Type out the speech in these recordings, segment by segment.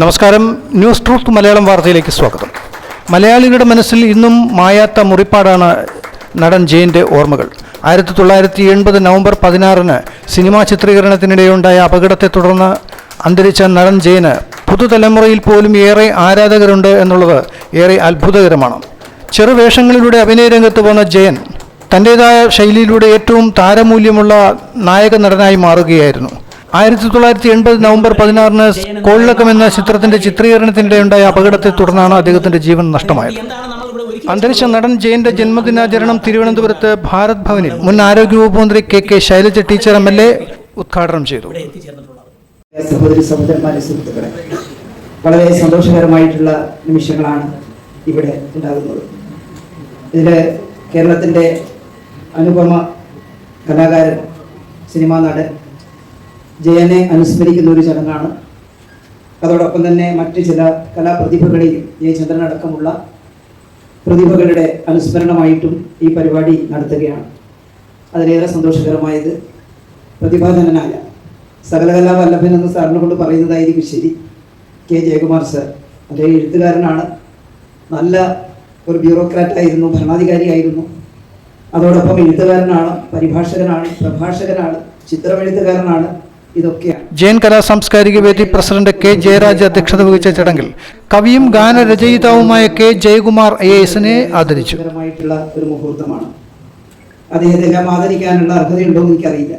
നമസ്കാരം. News truth Malayalam വാർത്തയിലേക്ക് സ്വാഗതം. മലയാളികളുടെ മനസ്സിൽ ഇന്നും മായാത്ത മുറിപ്പാടാണ് നടൻ ജയന്റെ ഓർമ്മകൾ. ആയിരത്തി തൊള്ളായിരത്തി എൺപത് നവംബർ പതിനാറിന് സിനിമാ ചിത്രീകരണത്തിനിടെയുണ്ടായ അപകടത്തെ തുടർന്ന് അന്തരിച്ച നടൻ ജയന് പുതുതലമുറയിൽ പോലും ഏറെ ആരാധകരുണ്ട് എന്നുള്ളത് ഏറെ അത്ഭുതകരമാണ്. ചെറുവേഷങ്ങളിലൂടെ അഭിനയ രംഗത്ത് വന്ന ജയൻ തന്റേതായ ശൈലിയിലൂടെ ഏറ്റവും താരമൂല്യമുള്ള നായക നടനായി മാറുകയായിരുന്നു. ആയിരത്തി തൊള്ളായിരത്തി എൺപത് നവംബർ പതിനാറിന് കോളിളക്കം എന്ന ചിത്രത്തിന്റെ ചിത്രീകരണത്തിന്റെ ഉണ്ടായ അപകടത്തെ തുടർന്നാണ് അദ്ദേഹത്തിന്റെ ജീവൻ നഷ്ടമായത്. അന്തരിച്ച നടൻ ജയന്റെ ജന്മദിനാചരണം തിരുവനന്തപുരത്ത് ഭാരത് ഭവനിൽ മുൻ ആരോഗ്യവകുപ്പ് മന്ത്രി K K Shailaja teacher M L A ഉദ്ഘാടനം ചെയ്തു. വളരെ സന്തോഷകരമായിട്ടുള്ള നിമിഷങ്ങളാണ് ഇവിടെ ഉണ്ടാകുന്നത്. ഇതിൽ കേരളത്തിന്റെ അനുപമ കലാകാരൻ സിനിമാ നടൻ ജയനെ അനുസ്മരിക്കുന്ന ഒരു ചടങ്ങാണ്. അതോടൊപ്പം തന്നെ മറ്റ് ചില കലാപ്രതിഭകളെയും ജയചന്ദ്രൻ അടക്കമുള്ള പ്രതിഭകളുടെ അനുസ്മരണമായിട്ടും ഈ പരിപാടി നടത്തുകയാണ്. അതിലേറെ സന്തോഷകരമായത് പ്രതിഭാധനനായ സകലകലാ വല്ലഭൻ എന്ന് സാറിനെ കൊണ്ട് പറയുന്നതായിരിക്കും ശരി. കെ. ജയകുമാർ സർ. അദ്ദേഹം എഴുത്തുകാരനാണ്. നല്ല ഒരു ബ്യൂറോക്രാറ്റായിരുന്നു ഭരണാധികാരിയായിരുന്നു. അതോടൊപ്പം എഴുത്തുകാരനാണ് പരിഭാഷകനാണ് പ്രഭാഷകനാണ് ചിത്രമെഴുത്തുകാരനാണ്. ഇതൊക്കെയാണ്. ജയൻ കലാ സാംസ്കാരിക വേദി പ്രസിഡന്റ് കെ ജയരാജ് അധ്യക്ഷത വഹിച്ച ചടങ്ങിൽ കവിയും ഗാനരചയിതാവുമായ കെ ജയകുമാർ ഐ എസിനെ ആദരിച്ചു. ഒരു മുഹൂർത്തമാണ്. അദ്ദേഹത്തെ എല്ലാം ആദരിക്കാനുള്ള അർഹതയുണ്ടോ എന്ന് എനിക്കറിയില്ല.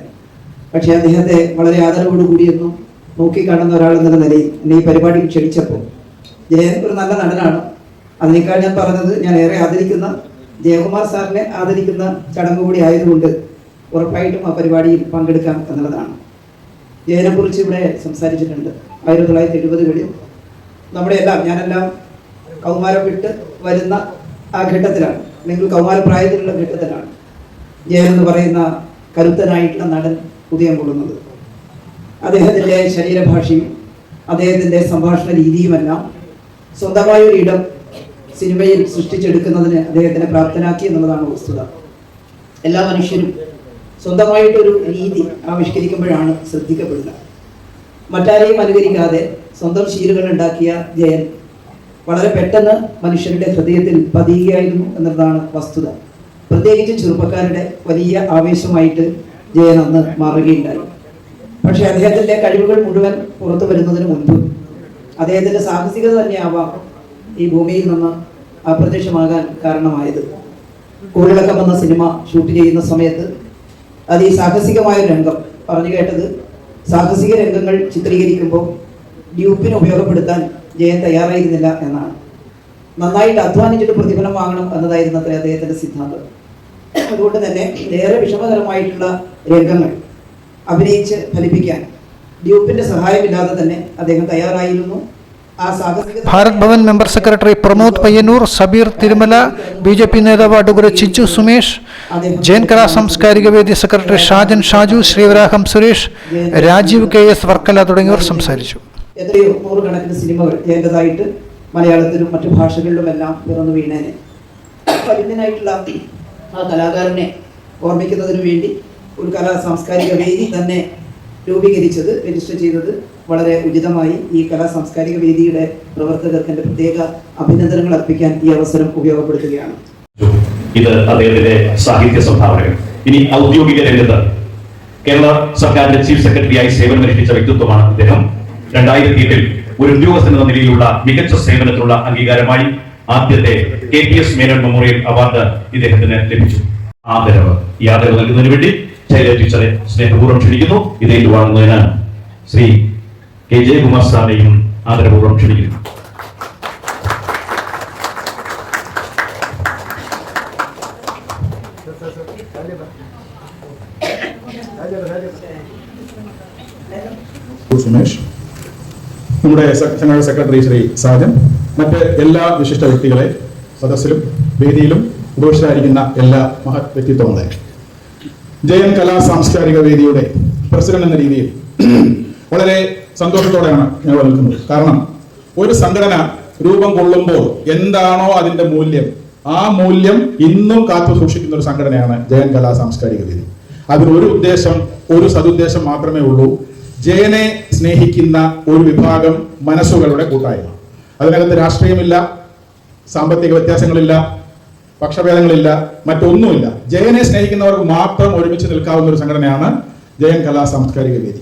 പക്ഷേ അദ്ദേഹത്തെ വളരെ ആദരവോടുകൂടിയെന്നും നോക്കിക്കാണുന്ന ഒരാൾ എന്നുള്ള നിലയിൽ എന്നെ ഈ പരിപാടിക്ക് ക്ഷണിച്ചപ്പോൾ ജയൻ ഒരു നല്ല നടനാണ്. അതിനേക്കാൾ ഞാൻ പറഞ്ഞത് ഞാൻ ഏറെ ആദരിക്കുന്ന ജയകുമാർ സാറിനെ ആദരിക്കുന്ന ചടങ്ങ് കൂടി ആയതുകൊണ്ട് ഉറപ്പായിട്ടും ആ പരിപാടിയിൽ പങ്കെടുക്കാം എന്നുള്ളതാണ്. ജയനെ കുറിച്ച് ഇവിടെ സംസാരിച്ചിട്ടുണ്ട്? ആയിരത്തി തൊള്ളായിരത്തി എഴുപതുകളിൽ നമ്മുടെ എല്ലാം ഞാനെല്ലാം കൗമാരം വിട്ട് വരുന്ന ആ ഘട്ടത്തിലാണ്. അല്ലെങ്കിൽ കൗമാരപ്രായത്തിലുള്ള ഘട്ടത്തിലാണ് ജയൻ എന്ന് പറയുന്ന കരുത്തനായിട്ടുള്ള നടൻ ഉദയം കൊള്ളുന്നത്. അദ്ദേഹത്തിന്റെ ശരീരഭാഷയും അദ്ദേഹത്തിന്റെ സംഭാഷണ രീതിയുമെല്ലാം സ്വന്തമായ ഒരു ഇടം സിനിമയിൽ സൃഷ്ടിച്ചെടുക്കുന്നതിന് അദ്ദേഹത്തിനെ പ്രാപ്തനാക്കി എന്നുള്ളതാണ് വസ്തുത. എല്ലാ മനുഷ്യരും സ്വന്തമായിട്ടൊരു രീതി ആവിഷ്കരിക്കുമ്പോഴാണ് ശ്രദ്ധിക്കപ്പെടുക. മറ്റാരെയും അനുകരിക്കാതെ സ്വന്തം ശീലുകൾ ഉണ്ടാക്കിയ ജയൻ വളരെ പെട്ടെന്ന് മനുഷ്യരുടെ ഹൃദയത്തിൽ പതിയുകയായിരുന്നു എന്നുള്ളതാണ് വസ്തുത. പ്രത്യേകിച്ച് ചെറുപ്പക്കാരുടെ വലിയ ആവേശമായിട്ട് ജയൻ അന്ന് മാറുകയുണ്ടായി. പക്ഷേ അദ്ദേഹത്തിന്റെ കഴിവുകൾ മുഴുവൻ പുറത്തു വരുന്നതിന് മുൻപ് അദ്ദേഹത്തിന്റെ സാഹസികത തന്നെയാവാം ഈ ഭൂമിയിൽ നിന്ന് അപ്രത്യക്ഷമാകാൻ കാരണമായത്. കോളിളക്കം എന്ന സിനിമ ഷൂട്ട് ചെയ്യുന്ന സമയത്ത് അത് ഈ സാഹസികമായ രംഗം. പറഞ്ഞു കേട്ടത് സാഹസിക രംഗങ്ങൾ ചിത്രീകരിക്കുമ്പോൾ ഡ്യൂപ്പിന് ഉപയോഗപ്പെടുത്താൻ ജയൻ തയ്യാറായിരുന്നില്ല എന്നാണ്. നന്നായിട്ട് അധ്വാനിച്ചിട്ട് പ്രതിഫലം വാങ്ങണം എന്നതായിരുന്നു അത്ര അദ്ദേഹത്തിന്റെ സിദ്ധാന്തം. അതുകൊണ്ട് തന്നെ ഏറെ വിഷമകരമായിട്ടുള്ള രംഗങ്ങൾ അഭിനയിച്ച് ഫലിപ്പിക്കാൻ ഡ്യൂപ്പിന്റെ സഹായമില്ലാതെ തന്നെ അദ്ദേഹം തയ്യാറായിരുന്നു. Bharat Bhavan member secretary Pramod Payyannur Sabeer Thirumala B J P നേതാവ് അടുകുര ചിഞ്ചു സുമേഷ് ജയൻകല സാംസ്കാരിക വേദി secretary Shajan Shaju Sreevaraham Suresh Rajeev K S Varkala തുടങ്ങിയവർ സംസാരിച്ചു. എത്രയോ നൂറുകണക്കിന് സിനിമകൾ മലയാളത്തിലും മറ്റു ഭാഷകളിലുമെല്ലാം പിറന്നു വീണേനെ. പരിമിതനായിട്ടുള്ള ആ കലാകാരനെ ഓർമ്മിക്കുന്നതിന് വേണ്ടി ഒരു കലാ സാംസ്കാരിക വേദി തന്നെ രൂപീകരിച്ചത് രജിസ്റ്റർ ചെയ്തത് വളരെ ഉചിതമായി ഈ കലാ സാംസ്കാരിക വേദിയുടെ പ്രവർത്തകർക്ക് എന്റെ പ്രത്യേക അഭിനന്ദനങ്ങൾ അർപ്പിക്കാൻ ഈ അവസരം ഉപയോഗപ്പെടുത്തുകയാണ്. ഇത് അദ്ദേഹത്തിന്റെ സാഹിത്യ സംഭാവനകൾ. ഇനി ഔദ്യോഗിക രംഗത്ത് കേരള സർക്കാരിന്റെ ചീഫ് സെക്രട്ടറിയായി സേവനമനുഷ്ഠിച്ച വ്യക്തിത്വമാണ് അദ്ദേഹം. രണ്ടായിരത്തി എട്ടിൽ ഒരു ഉദ്യോഗസ്ഥൻ എന്ന നിലയിലുള്ള മികച്ച സേവനത്തിനുള്ള അംഗീകാരമായി ആദ്യത്തെ K P S Menon memorial award ഇദ്ദേഹത്തിന് ലഭിച്ചു. ആദരവ് ഈ ആദരവ് നൽകുന്നതിന് വേണ്ടി ശൈല ടീച്ചറെ സ്നേഹപൂർവം ക്ഷണിക്കുന്നു. ഇത് ഏറ്റുവാങ്ങുന്നതിന് ശ്രീ കെ ജയകുമാർ സാറിനെയും ആദരപൂർവം ക്ഷണിക്കുന്നു. നമ്മുടെ ജനറൽ സെക്രട്ടറി ശ്രീ സാജൻ. മറ്റ് എല്ലാ വിശിഷ്ട വ്യക്തികളെ സദസ്സിലും വേദിയിലും ഉപവിഷ്ടരായിരിക്കുന്ന എല്ലാ മഹത് വ്യക്തിത്വങ്ങളെ. ജയൻ കലാ സാംസ്കാരിക വേദിയുടെ പ്രസിഡന്റ് എന്ന രീതിയിൽ വളരെ സന്തോഷത്തോടെയാണ് ഞാൻ നിൽക്കുന്നത്. കാരണം ഒരു സംഘടന രൂപം കൊള്ളുമ്പോൾ എന്താണോ അതിന്റെ മൂല്യം ആ മൂല്യം ഇന്നും കാത്തു സൂക്ഷിക്കുന്ന ഒരു സംഘടനയാണ് ജയൻ കലാ സാംസ്കാരിക വേദി. അതിന് ഒരു ഉദ്ദേശം ഒരു സതുദ്ദേശം മാത്രമേ ഉള്ളൂ. ജയനെ സ്നേഹിക്കുന്ന ഒരു വിഭാഗം മനസ്സുകളുടെ കൂട്ടായ്മ. അതിനകത്ത് രാഷ്ട്രീയമില്ല സാമ്പത്തിക വ്യത്യാസങ്ങളില്ല പക്ഷഭേദങ്ങളില്ല മറ്റൊന്നുമില്ല. ജയനെ സ്നേഹിക്കുന്നവർക്ക് മാത്രം ഒരുമിച്ച് നിൽക്കാവുന്ന ഒരു സംഘടനയാണ് ജയൻ കലാ സാംസ്കാരിക വേദി.